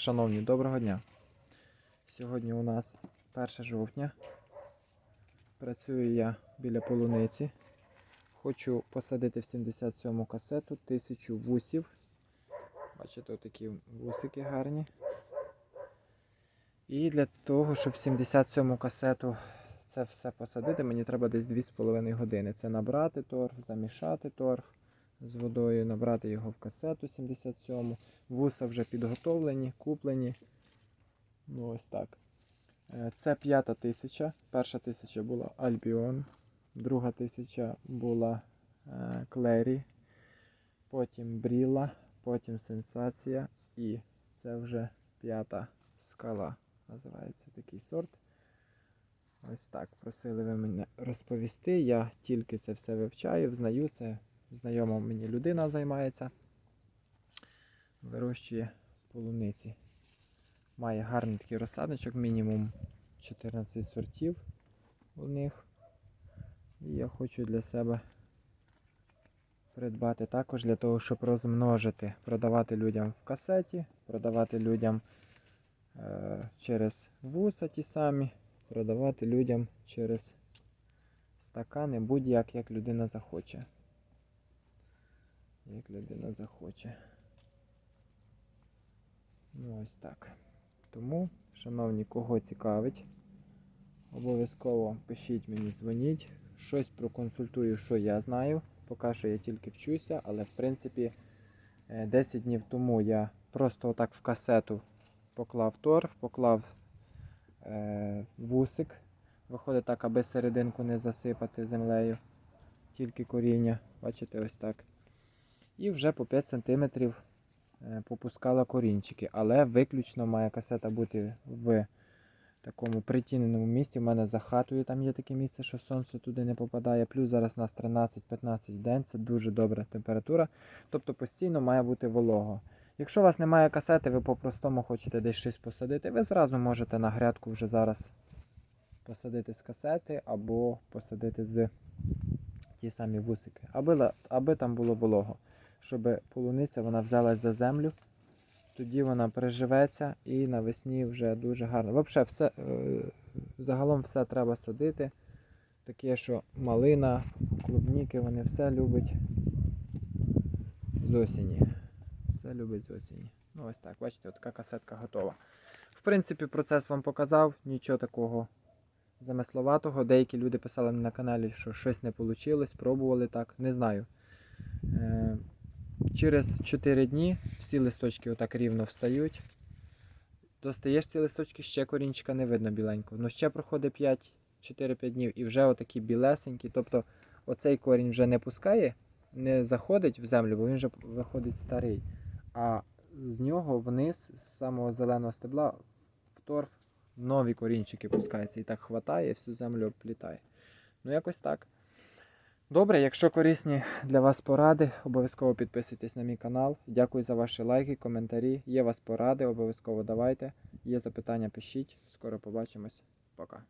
Шановні, доброго дня. Сьогодні у нас 1 жовтня. Працюю я біля полуниці. Хочу посадити в 77-му касету тисячу вусів. Бачите, такі вусики гарні. І для того, щоб в 77 касету це все посадити, мені треба десь 2,5 години. Це набрати торф, замішати торф з водою, набрати його в касету 77. Вуса вже підготовлені, куплені. Ну ось так. Е, Це п'ята тисяча. Перша тисяча була Альбіон, друга тисяча була е, Клері, потім Бріла, потім Сенсація і це вже п'ята скала. Називається такий сорт. Ось так. Просили ви мене розповісти. Я тільки це все вивчаю, взнаю це. Знайома мені людина займається. Вирощує полуниці. Має гарний такий розсадничок, мінімум 14 сортів у них. І я хочу для себе придбати також для того, щоб розмножити, продавати людям в касеті, продавати людям е, через вуса ті самі, продавати людям через стакани, будь-як як людина захоче. Як людина захоче. Ну, ось так. Тому, шановні, кого цікавить, обов'язково пишіть мені, дзвоніть. Щось проконсультую, що я знаю. Поки що я тільки вчуся, але в принципі е, 10 днів тому я просто отак в касету поклав торф, поклав е, вусик. Виходить так, аби серединку не засипати землею, тільки коріння. Бачите, ось так. І вже по 5 см е, попускала корінчики. Але виключно має касета бути в такому притіненому місці. У мене за хатою там є таке місце, що сонце туди не попадає. Плюс зараз у нас 13-15 день, це дуже добра температура. Тобто постійно має бути волого. Якщо у вас немає касети, ви по-простому хочете десь щось посадити, ви зразу можете на грядку вже зараз посадити з касети або посадити з ті самі вусики, аби, аби там було волого щоб полуниця вона взялась за землю. Тоді вона переживеться і навесні вже дуже гарно. Взагалі, все, е, загалом все треба садити. Таке, що малина, клубніки, вони все любить з осені. Все любить з осені. Ну ось так, бачите, от така касетка готова. В принципі, процес вам показав, нічого такого замисловатого. Деякі люди писали мені на каналі, що щось не вийшло, пробували так, не знаю. Через 4 дні всі листочки отак рівно встають. Достаєш ці листочки, ще корінчика не видно біленького. Ну ще проходить 5, 4-5 днів і вже отакі білесенькі. Тобто оцей корінь вже не пускає, не заходить в землю, бо він вже виходить старий. А з нього вниз, з самого зеленого стебла, в торф нові корінчики пускаються. І так хватає, всю землю обплітає. Ну, якось так. Добре, якщо корисні для вас поради, обов'язково підписуйтесь на мій канал. Дякую за ваші лайки, коментарі. Є вас поради, обов'язково давайте. Є запитання, пишіть. Скоро побачимось. Пока.